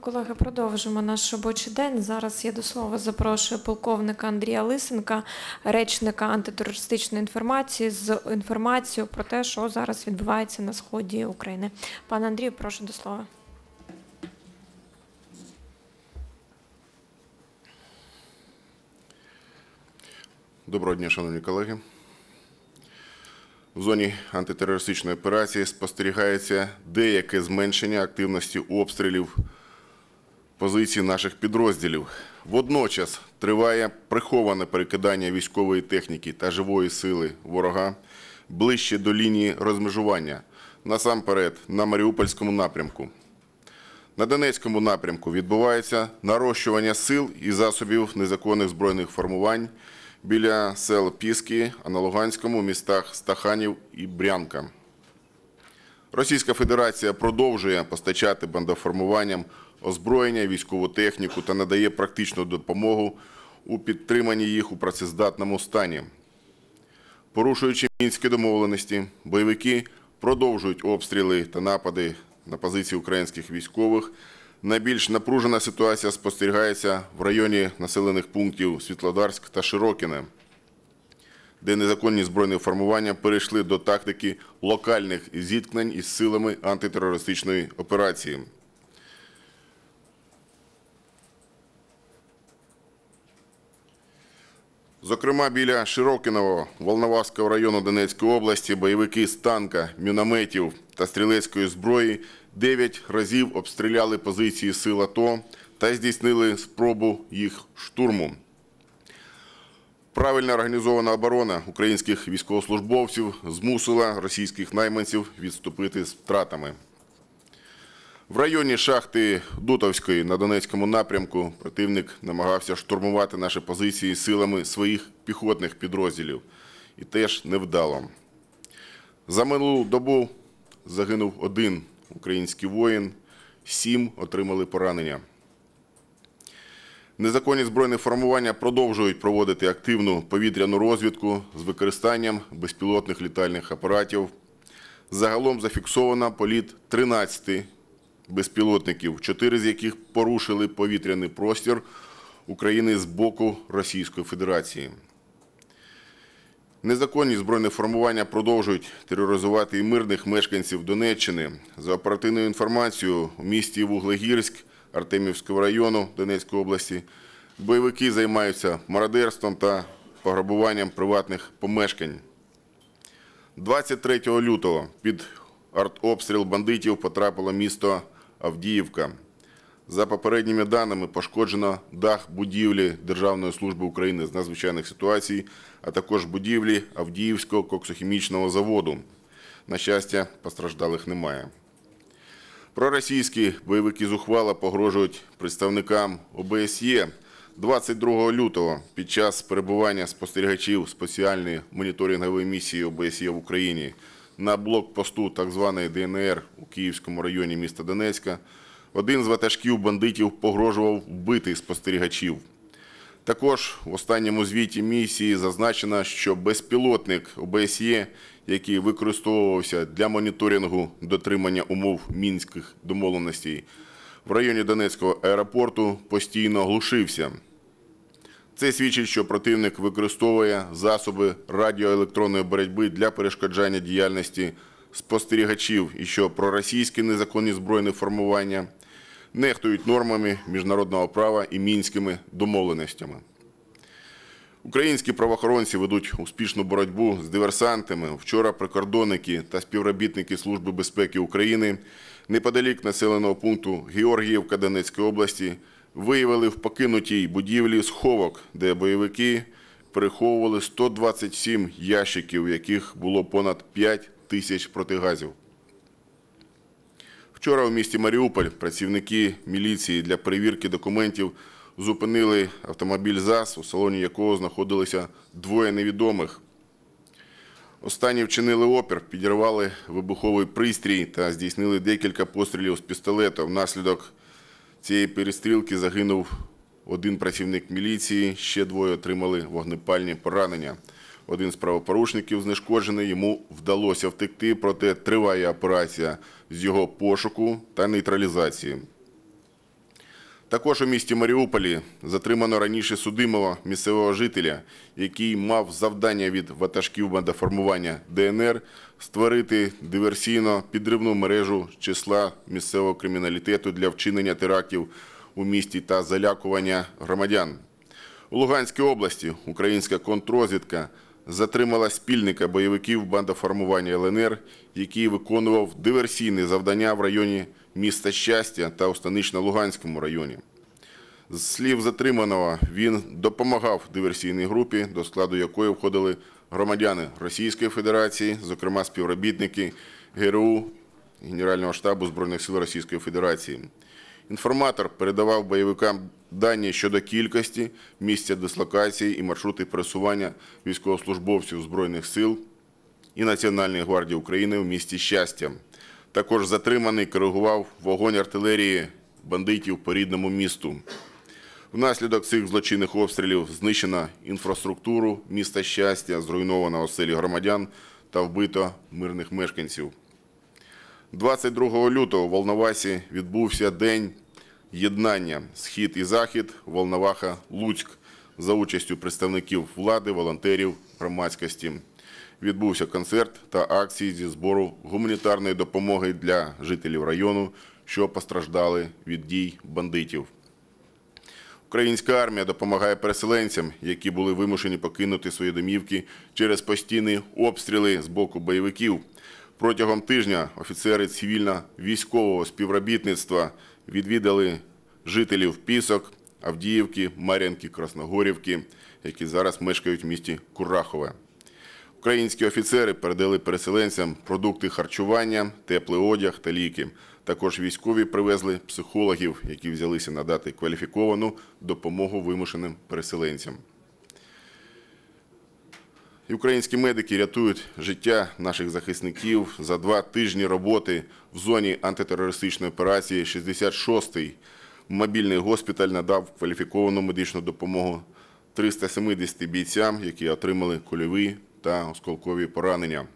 Колеги, продовжимо наш робочий день. Зараз я до слова запрошую полковника Андрія Лисенка, речника антитерористичної інформації, з інформацією про те, що зараз відбувається на сході України. Пане Андрію, прошу до слова. Доброго дня, шановні колеги. В зоні антитерористичної операції спостерігається деяке зменшення активності обстрілів позицій наших підрозділів. Водночас триває приховане перекидання військової техніки та живої сили ворога ближче до лінії розмежування, насамперед на Маріупольському напрямку. На Донецькому напрямку відбувається нарощування сил і засобів незаконних збройних формувань біля сел Піски, а на Луганському містах Стаханів і Брянка. Російська Федерація продовжує постачати бандоформуванням озброєння, військову техніку та надає практичну допомогу у підтриманні їх у працездатному стані. Порушуючи мінські домовленості, бойовики продовжують обстріли та напади на позиції українських військових. Найбільш напружена ситуація спостерігається в районі населених пунктів Світлодарськ та Широкіне, де незаконні збройні формування перейшли до тактики локальних зіткнень із силами антитерористичної операції. Зокрема, біля Широкиного Волноваського району Донецької області бойовики з танка, мінометів та стрілецької зброї 9 разів обстріляли позиції сил АТО та здійснили спробу їх штурму. Правильно організована оборона українських військовослужбовців змусила російських найманців відступити з втратами. В районі шахти Дутовської на Донецькому напрямку противник намагався штурмувати наші позиції силами своїх піхотних підрозділів. І теж невдало. За минулу добу загинув один український воїн, сім отримали поранення. Незаконні збройні формування продовжують проводити активну повітряну розвідку з використанням безпілотних літальних апаратів. Загалом зафіксовано політ 13 безпілотників, чотири з яких порушили повітряний простір України з боку Російської Федерації. Незаконні збройні формування продовжують тероризувати і мирних мешканців Донеччини. За оперативною інформацією, у місті Вуглегірськ Артемівського району Донецької області бойовики займаються мародерством та пограбуванням приватних помешкань. 23 лютого під артобстріл бандитів потрапило місто Авдіївка. За попередніми даними пошкоджено дах будівлі Державної служби України з надзвичайних ситуацій, а також будівлі Авдіївського коксохімічного заводу. На щастя, постраждалих немає. Проросійські бойовики зухвало погрожують представникам ОБСЄ 22 лютого під час перебування спостерігачів спеціальної моніторингової місії ОБСЄ в Україні на блокпосту так званої ДНР у Київському районі міста Донецька. Один з ватажків бандитів погрожував вбити спостерігачів. Також в останньому звіті місії зазначено, що безпілотник ОБСЄ, який використовувався для моніторингу дотримання умов мінських домовленостей, в районі Донецького аеропорту постійно глушився. Це свідчить, що противник використовує засоби радіоелектронної боротьби для перешкоджання діяльності спостерігачів і що проросійські незаконні збройні формування нехтують нормами міжнародного права і мінськими домовленостями. Українські правоохоронці ведуть успішну боротьбу з диверсантами. Вчора прикордонники та співробітники Служби безпеки України неподалік населеного пункту Георгіївка Донецької області виявили в покинутій будівлі сховок, де бойовики переховували 127 ящиків, в яких було понад 5 тисяч протигазів. Вчора у місті Маріуполь працівники міліції для перевірки документів зупинили автомобіль ЗАЗ, у салоні якого знаходилися двоє невідомих. Останні вчинили опір, підірвали вибуховий пристрій та здійснили декілька пострілів з пістолета. Внаслідок цієї перестрілки загинув один працівник міліції, ще двоє отримали вогнепальні поранення. Один з правопорушників знешкоджений, йому вдалося втекти, проте триває операція з його пошуку та нейтралізації. Також у місті Маріуполі затримано раніше судимого місцевого жителя, який мав завдання від ватажків бандоформування ДНР створити диверсійно-підривну мережу числа місцевого криміналітету для вчинення терактів у місті та залякування громадян. У Луганській області українська контррозвідка затримала спільника бойовиків бандоформування ЛНР, який виконував диверсійні завдання в районі міста Щастя та у Станично-Луганському районі. З слів затриманого, він допомагав диверсійній групі, до складу якої входили громадяни Російської Федерації, зокрема співробітники ГРУ Генерального штабу Збройних сил Російської Федерації. Інформатор передавав бойовикам дані щодо кількості, місця дислокації і маршрути пересування військовослужбовців Збройних сил і Національної гвардії України в місті Щастя. Також затриманий коригував вогонь артилерії бандитів по рідному місту. Внаслідок цих злочинних обстрілів знищено інфраструктуру міста Щастя, зруйновано оселі громадян та вбито мирних мешканців. 22 лютого в Волновасі відбувся День єднання Схід і Захід, Волноваха, Луцьк за участю представників влади, волонтерів, громадськості. Відбувся концерт та акції зі збору гуманітарної допомоги для жителів району, що постраждали від дій бандитів. Українська армія допомагає переселенцям, які були вимушені покинути свої домівки через постійні обстріли з боку бойовиків. Протягом тижня офіцери цивільно-військового співробітництва відвідали жителів Пісок, Авдіївки, Мар'янки, Красногорівки, які зараз мешкають в місті Курахове. Українські офіцери передали переселенцям продукти харчування, теплий одяг та ліки. Також військові привезли психологів, які взялися надати кваліфіковану допомогу вимушеним переселенцям. І українські медики рятують життя наших захисників за два тижні роботи в зоні антитерористичної операції 66-й. Мобільний госпіталь надав кваліфіковану медичну допомогу 370 бійцям, які отримали кульові та осколкові поранення.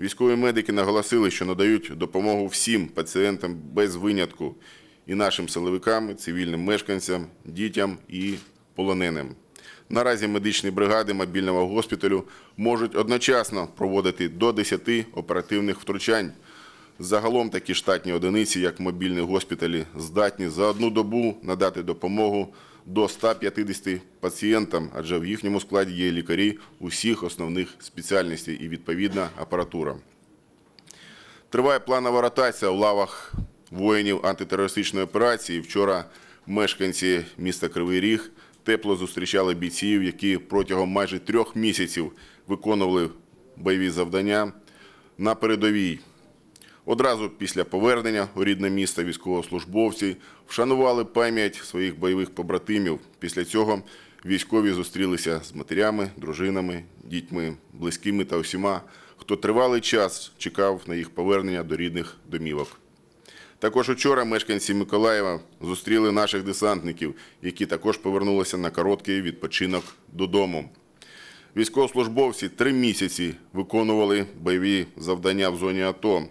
Військові медики наголосили, що надають допомогу всім пацієнтам без винятку і нашим силовикам, цивільним мешканцям, дітям і полоненим. Наразі медичні бригади мобільного госпіталю можуть одночасно проводити до 10 оперативних втручань. Загалом такі штатні одиниці, як мобільні госпіталі, здатні за одну добу надати допомогу до 150 пацієнтам, адже в їхньому складі є лікарі усіх основних спеціальностей і відповідна апаратура. Триває планова ротація у лавах воїнів антитерористичної операції. Вчора мешканці міста Кривий Ріг тепло зустрічали бійців, які протягом майже трьох місяців виконували бойові завдання на передовій. Одразу після повернення у рідне місто військовослужбовці вшанували пам'ять своїх бойових побратимів. Після цього військові зустрілися з матерями, дружинами, дітьми, близькими та усіма, хто тривалий час чекав на їх повернення до рідних домівок. Також учора мешканці Миколаєва зустріли наших десантників, які також повернулися на короткий відпочинок додому. Військовослужбовці три місяці виконували бойові завдання в зоні АТО.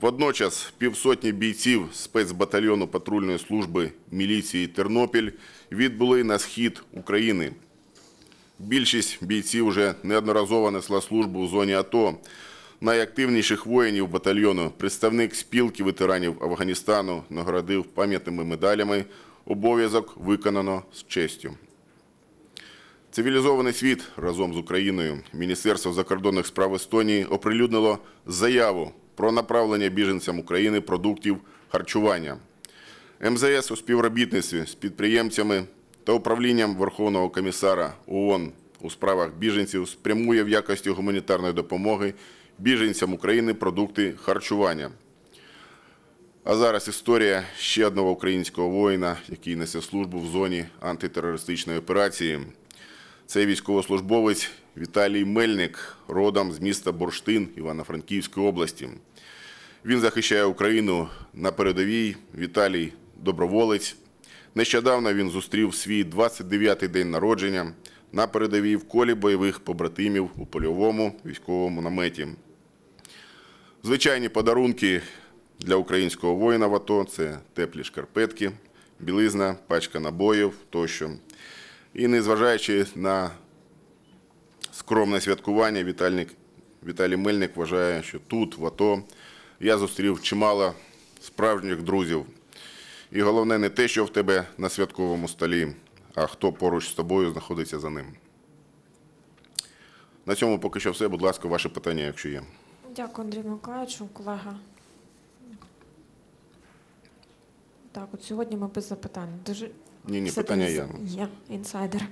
Водночас півсотні бійців спецбатальйону патрульної служби міліції Тернопіль відбули на схід України. Більшість бійців вже неодноразово несла службу в зоні АТО. Найактивніших воїнів батальйону представник спілки ветеранів Афганістану нагородив пам'ятними медалями. Обов'язок виконано з честю. Цивілізований світ разом з Україною Міністерство закордонних справ Естонії оприлюднило заяву про направлення біженцям України продуктів харчування. МЗС у співробітництві з підприємцями та управлінням Верховного комісара ООН у справах біженців спрямує в якості гуманітарної допомоги біженцям України продукти харчування. А зараз історія ще одного українського воїна, який несе службу в зоні антитерористичної операції. Це військовослужбовець Віталій Мельник, родом з міста Бурштин Івано-Франківської області. Він захищає Україну на передовій. Віталій доброволець. Нещодавно він зустрів свій 29-й день народження на передовій в колі бойових побратимів у польовому військовому наметі. Звичайні подарунки для українського воїна в АТО – це теплі шкарпетки, білизна, пачка набоїв тощо. І незважаючи на скромне святкування, Вітальник, Віталій Мельник вважає, що тут, в АТО, я зустрів чимало справжніх друзів. І головне не те, що в тебе на святковому столі, а хто поруч з тобою знаходиться за ним. На цьому поки що все. Будь ласка, ваше питання, якщо є. Дякую, Андрію Миколаївичу, колега. Так, от сьогодні ми без запитань. Дуже Ні, ні, Все питання я. Я інсайдер.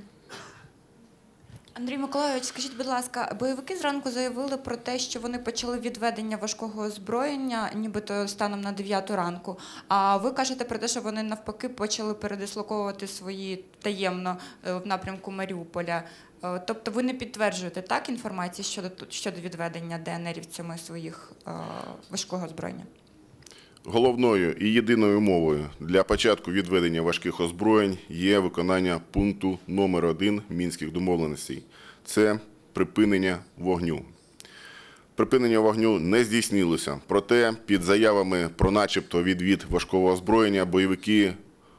Андрій Миколайович, скажіть, будь ласка, бойовики зранку заявили про те, що вони почали відведення важкого озброєння, нібито станом на 9 ранку. А ви кажете про те, що вони навпаки почали передислоковувати свої таємно е, в напрямку Маріуполя. Е, Тобто ви не підтверджуєте так інформацію щодо щодо відведення ДНРівцями своїх е, важкого озброєння? Головною і єдиною умовою для початку відведення важких озброєнь є виконання пункту номер 1 мінських домовленостей. Це припинення вогню. Припинення вогню не здійснилося. Проте, під заявами про начебто відвід важкого озброєння, бойовики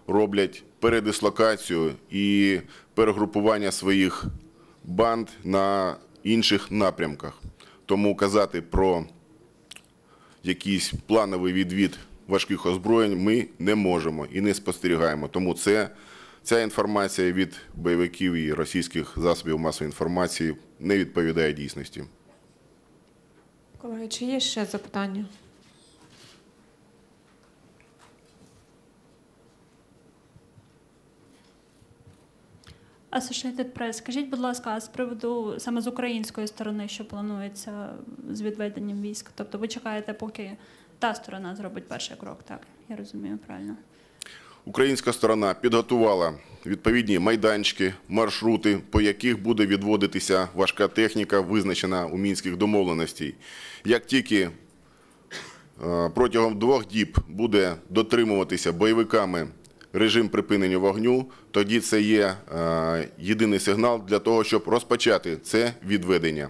роблять передислокацію і перегрупування своїх банд на інших напрямках. Тому казати про якийсь плановий відвід важких озброєнь ми не можемо і не спостерігаємо. Тому це, ця інформація від бойовиків і російських засобів масової інформації не відповідає дійсності. Колеги, чи є ще запитання? Associated Press, скажіть, будь ласка, а з приводу саме з української сторони, що планується з відведенням військ? Тобто ви чекаєте, поки та сторона зробить перший крок, так? Я розумію правильно. Українська сторона підготувала відповідні майданчики, маршрути, по яких буде відводитися важка техніка, визначена у мінських домовленостей. Як тільки е, протягом двох діб буде дотримуватися бойовиками режим припинення вогню, тоді це є е, єдиний сигнал для того, щоб розпочати це відведення.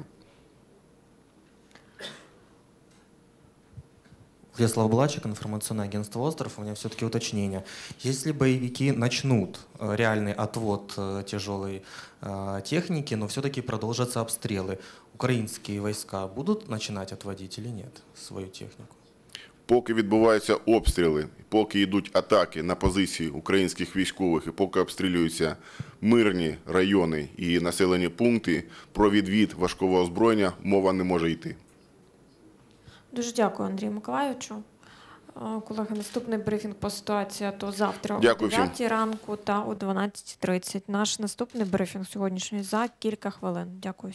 Вячеслав Блачек, информационное агентство «Остров». У меня все-таки уточнение. Если боевики начнут э, реальный отвод э, тяжелой э, техники, но все-таки продолжатся обстрелы, украинские войска будут начинать отводить или нет свою технику? Поки відбуваються обстріли, поки йдуть атаки на позиції українських військових, і поки обстрілюються мирні райони і населені пункти, про відвід важкого озброєння мова не може йти. Дуже дякую, Андрію Миколаївичу. Е, Колеги, наступний брифінг по ситуації то завтра Дякую о всім. 9 ранку та о 12.30. Наш наступний брифінг сьогоднішній за кілька хвилин. Дякую.